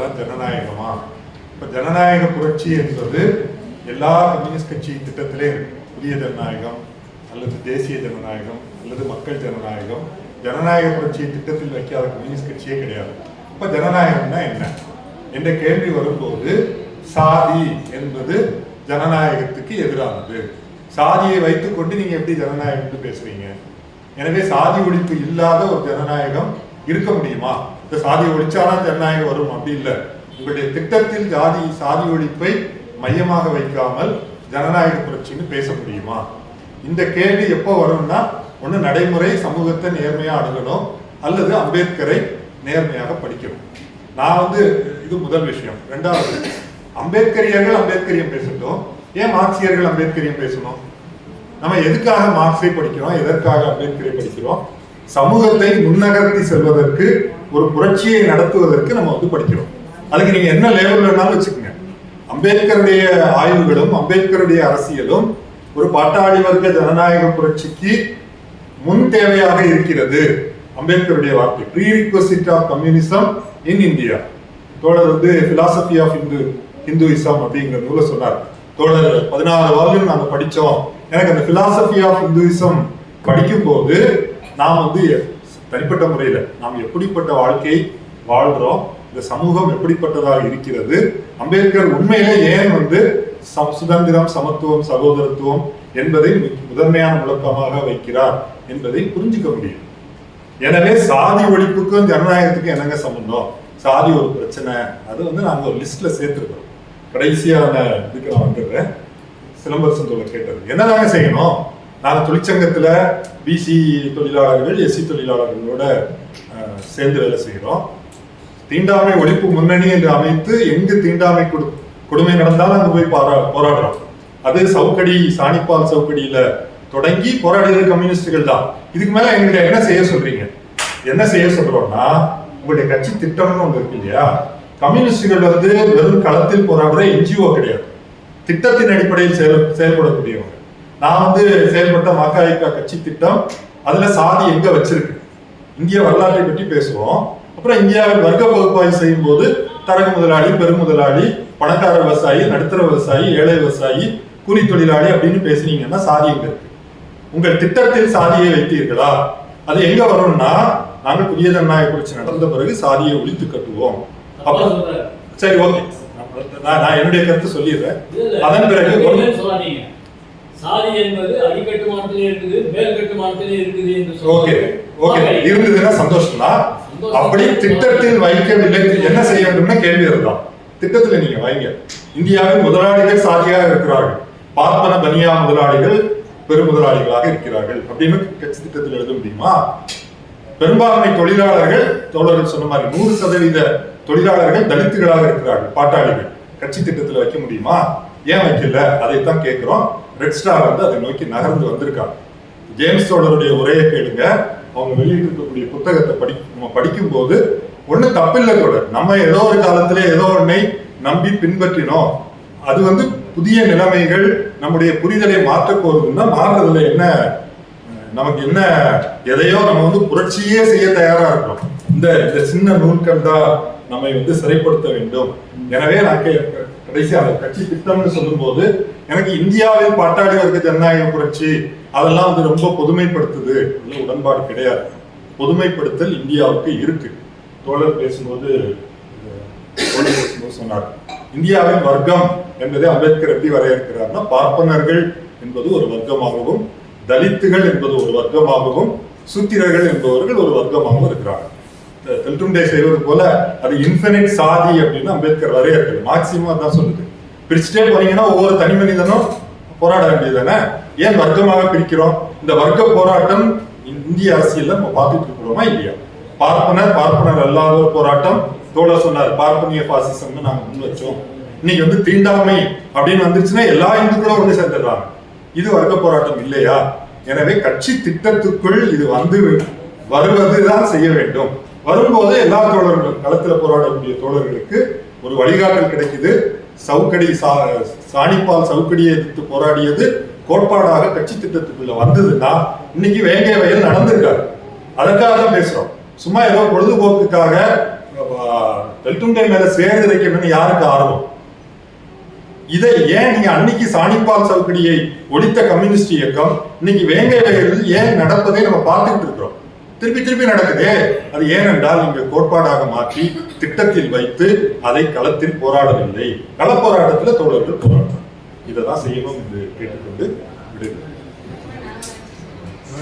தான் ஜனநாயகமா? இப்போ ஜனநாயக புரட்சி என்பது எல்லா கம்யூனிஸ்ட் கட்சி திட்டத்திலே இருக்கு. புதிய ஜனநாயகம் அல்லது தேசிய ஜனநாயகம் அல்லது மக்கள் ஜனநாயகம். ஜனநாயக புரட்சியை திட்டத்தில் வைக்காத கம்யூனிஸ்ட் கட்சியே கிடையாது. இப்ப ஜனநாயகம்னா என்ன? என்ற கேள்வி வரும்போது சாதி என்பது ஜனநாயகத்துக்கு எதிரானது. சாதியை வைத்துக்கொண்டு நீங்க எப்படி ஜனநாயகம் பேசுறீங்க? எனவே சாதி ஒழிப்பு இல்லாத ஒரு ஜனநாயகம் இருக்க முடியுமா? இந்த சாதி ஒழிச்சாலும் ஜனநாயகம் வரும். அப்படி இல்லை. உங்களுடைய திட்டத்தில் ஜாதி சாதி ஒழிப்பை மையமாக வைக்காமல் ஜனநாயக புரட்சின்னு பேச முடியுமா? இந்த கேள்வி எப்போ வரும்னா ஒன்று நடைமுறை சமூகத்தை நேர்மையாக அணுகணும் அல்லது அம்பேத்கரை நேர்மையாக படிக்கணும். நான் வந்து இது முதல் விஷயம். ரெண்டாவது அம்பேத்கரியர்கள் அம்பேத்கரியம் பேசட்டும். ஏன் மார்க்சியர்கள் அம்பேத்கரியம் பேசணும்? நம்ம எதுக்காக மார்க்ஸை படிக்கிறோம்? எதற்காக அம்பேத்கரை படிக்கிறோம்? சமூகத்தை முன்னகர்த்தி செல்வதற்கு ஒரு புரட்சியை நடத்துவதற்கு நம்ம வந்து படிக்கிறோம். அதுக்கு நீங்க என்ன லேவல் வேணாலும் வச்சுக்கோங்க. அம்பேத்கருடைய ஆய்வுகளும் அம்பேத்கருடைய அரசியலும் ஒரு பாட்டாளி வர்க்க ஜனநாயக புரட்சிக்கு முன் தேவையாக இருக்கிறது. அம்பேத்கருடைய வார்த்தை prerequisite of communism in India தோழர் வந்து பிலாசபி ஆஃப் இந்து ஹிந்துவிசம் அப்படிங்கிற நூலை சொன்னார். தோழர் பதினாறு வால்யூம் நாங்கள் படித்தோம் எனக்கு அந்த பிலாசபி ஆஃப் ஹிந்துவிசம் படிக்கும் போது நாம் வந்து தனிப்பட்ட முறையில் நாம் எப்படிப்பட்ட வாழ்க்கை வாழ்கிறோம் இந்த சமூகம் எப்படிப்பட்டதாக இருக்கிறது? அம்பேத்கர் உண்மையிலே ஏன் வந்து சுதந்திரம் சமத்துவம் சகோதரத்துவம் என்பதை முதன்மையான முழக்கமாக வைக்கிறார் என்பதை புரிஞ்சுக்க முடியும். எனவே சாதி ஒழிப்புக்கும் ஜனநாயகத்துக்கும் என்னங்க சம்பந்தம்? சாதி ஒரு பிரச்சனை. அது வந்து நாங்கள் ஒரு லிஸ்ட்ல சேர்த்துருக்கோம் கடைசியான இதுக்கு நான் வந்துடுறேன். சிலம்பரசன் தோழர் கேட்டது. என்னதாங்க செய்யணும்? நாங்கள் தொழிற்சங்கத்தில் பிசி தொழிலாளர்கள் எஸ்சி தொழிலாளர்களோட சேர்ந்து வேலை செய்கிறோம் தீண்டாமை ஒழிப்பு முன்னணி என்று அமைத்து எங்கு தீண்டாமை கொடு- கொடுமை நடந்தாலும் அங்கே போய் போரா- போராடுறோம். அது சவுக்கடி சாணிப்பால் சவுக்கடியில தொடங்கி போராடுகிற கம்யூனிஸ்டுகள் தான். இதுக்கு மேல எங்களுக்கு என்ன செய்ய சொல்றீங்க? என்ன செய்ய சொல்றோம்னா உங்களுடைய கட்சி திட்டம்னு ஒன்று இருக்கு இல்லையா? கம்யூனிஸ்டுகள் வந்து வெறும் களத்தில் போராடுற என்ஜிஓ கிடையாது. திட்டத்தின் அடிப்படையில் செயல் செயல்படக்கூடியவங்க. நான் வந்து செயல்பட்ட மகாயிகா கட்சி திட்டம் அதுல சாதி எங்க வச்சிருக்கு? இந்திய வரலாற்றை பற்றி பேசுவோம். அப்புறம் இந்தியாவில் வர்க்க பகுப்பாய்வு செய்யும் போது தரகு முதலாளி பெருமுதலாளி பணக்கார விவசாயி நடுத்தர விவசாயி ஏழை விவசாயி கூலி தொழிலாளி அப்படின்னு பேசுனீங்கன்னா சாதி எங்க இருக்கு? உங்கள் திட்டத்தில் சாதியை வைத்தீர்களா? அது எங்க வரும்னா நாங்கள் புதிய ஜனநாயக புரட்சி நடந்த பிறகு சாதியை ஒழித்து கட்டுவோம். தப்பா அப்ப சொல்றாரு. சரி ஓகே. நான் என்னுடைய கருத்து சொல்லிடுறேன். அதன் பிறகு நீங்க ஒண்ணு- என்ன சொல்லாதீங்க. சாதி என்பது அடிக்கட்டுமானத்திலே இருக்குது மேல் கட்டுமானத்திலே இருக்குது என்று ஓகே. இருந்ததுன்னா சந்தோஷம். அப்படி திட்டத்தில் வைக்கவில்லை. என்ன செய்ய வேண்டும்னா கேள்வி அதுதான். திட்டத்துல நீங்க வைங்க. இந்தியாவில் முதலாளிகள் சாதியாக இருக்கிறார்கள். பார்ப்பன பனியா முதலாளிகள் பெருமுதலாளிகளாக இருக்கிறார்கள். அப்படின்னு கட்சி திட்டத்தில் எழுத முடியுமா? பெரும்பான்மை தொழிலாளர்கள் தோழர்கள் சொன்ன மாதிரி நூறு சதவீத தொழிலாளர்கள் தலித்துகளாக இருக்கிறார்கள். பாட்டாளிகள். கட்சி திட்டத்தில் வைக்க முடியுமா? ஏன் வைக்கல? அதைத்தான் கேட்கிறோம். ரெட் ஸ்டார் வந்து அதை நோக்கி நகர்ந்து வந்திருக்காங்க. ஜேம்ஸ் தோழருடைய உரையை கேளுங்க. அவங்க வெளியிட்டிருக்கக்கூடிய புத்தகத்தை படி நம்ம படிக்கும்போது ஒன்றும் தப்பில்லை கூட நம்ம ஏதோ ஒரு காலத்துல ஏதோ ஒன்னை நம்பி பின்பற்றினோம். அது வந்து புதிய நிலைமைகள் நம்முடைய புரிதலை மாற்றக்கோருதுன்னா மாறுறதுல என்ன நமக்கு என்ன எதையோ நம்ம வந்து புரட்சியே செய்ய தயாரா இருக்கிறோம் இந்த இந்த சின்ன நூல்கண்டா நம்மை வந்து சிறைப்படுத்த வேண்டும். எனவே நான் கடைசி அந்த கட்சி திட்டம்னு சொல்லும்போது எனக்கு இந்தியாவில் பாட்டாளி வர்க்க ஜனநாயக புரட்சி அதெல்லாம் வந்து ரொம்ப பொதுமைப்படுத்துது அதுல உடன்பாடு கிடையாது. பொதுமைப்படுத்தல் இந்தியாவுக்கு இருக்கு. தோழர் பேசும்போது தோழர் பேசும்போது சொன்னார். இந்தியாவின் வர்க்கம் என்பதை அம்பேத்கர் எப்படி வரையறுக்கிறார்னா பார்ப்பனர்கள் என்பது ஒரு வர்க்கமாகவும் தலித்துகள் என்பது ஒரு வர்க்கமாகவும் சூத்திரர்கள் என்பவர்கள் ஒரு வர்க்கமாகவும் இருக்கிறார்கள் த- செய்வது போல அது இன்ஃபினிட் சாதி அப்படின்னு அம்பேத்கர் வரையறுக்கிறது மார்க்சிமம் அதான் சொல்லுது. பிரிச்சுட்டே போனீங்கன்னா ஒவ்வொரு தனி மனிதனும் போராட வேண்டியதுதானே? ஏன் வர்க்கமாக பிரிக்கிறோம்? இந்த வர்க்க போராட்டம் இந்திய அரசியல்ல நம்ம பார்த்துட்டு இருக்கிறோமா இல்லையா? பார்ப்பனர் பார்ப்பனர் அல்லாத போராட்டம். தோழர் சொன்னார் பார்ப்பனிய பாசிசம்னு நாங்க முன் வச்சோம். இன்னைக்கு வந்து தீண்டாமை அப்படின்னு வந்துருச்சுன்னா எல்லா இந்துக்களும் ஒன்று சேர்ந்துடுறாங்க. இது வர்க்க போராட்டம் இல்லையா? எனவே கட்சி திட்டத்துக்குள் இது வந்து வருவதுதான் செய்ய வேண்டும். வரும்போது எல்லா தோழர்களும் களத்துல போராடக்கூடிய தோழர்களுக்கு ஒரு வழிகாட்டல் கிடைக்குது. சவுக்கடி சா சாணிப்பால் சவுக்கடியை எதிர்த்து போராடியது கோட்பாடாக கட்சி திட்டத்துக்குள்ள வந்ததுன்னா இன்னைக்கு வேங்கை வயல் நடந்திருக்காரு. அதற்காக தான் பேசுறோம். சும்மா ஏதோ பொழுதுபோக்குக்காக தெல்துண்டை மேல சேர்ந்து வைக்கணும்னு யாருக்கு ஆர்வம்? இதை ஏன் நீங்க அன்னைக்கு சாணிப்பால் சவுக்கடியை ஒழித்த கம்யூனிஸ்ட் இயக்கம் இன்னைக்கு வேங்கை வயலில் ஏன் நடப்பதை நம்ம பார்த்துக்கிட்டு இருக்கிறோம்? திருப்பி திருப்பி நடக்குதே. அது ஏனென்றால் நீங்க கோட்பாடாக மாற்றி திட்டத்தில் வைத்து அதை களத்தில் போராடவில்லை. கள போராட்டத்தில் தோழர்கள் போராட்டம் இதை தான் செய்யணும் என்று கேட்டுக்கொண்டு விடுகிறேன்